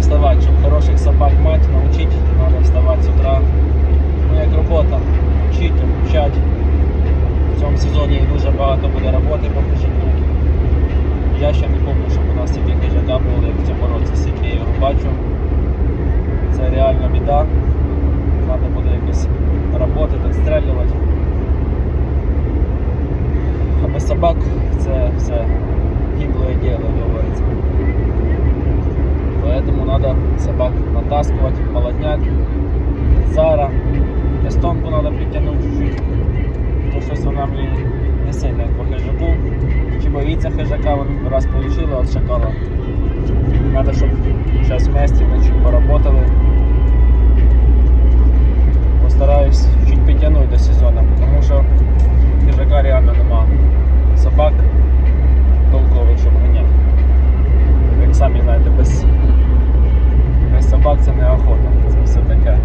вставати, щоб хороших собак мати, научить, треба вставати з утра. Ну як робота, вчити, обучати. В цьому сезоні дуже багато буде роботи по хижаку. Я ще не пам'ятаю, щоб у нас стільки хижака було, як в цьому році, скільки я його бачу. Це реально біда. Треба буде якось роботи, відстрелювати. А без собак це все гиблое надо собак натаскивать, молодняк, зара, эстонку надо притянуть чуть-чуть. То щось вона мені не сильно по хижаку. Чи боїться хижака, вон раз получила от шакала. Надо, щоб собак це не охота, це все таке.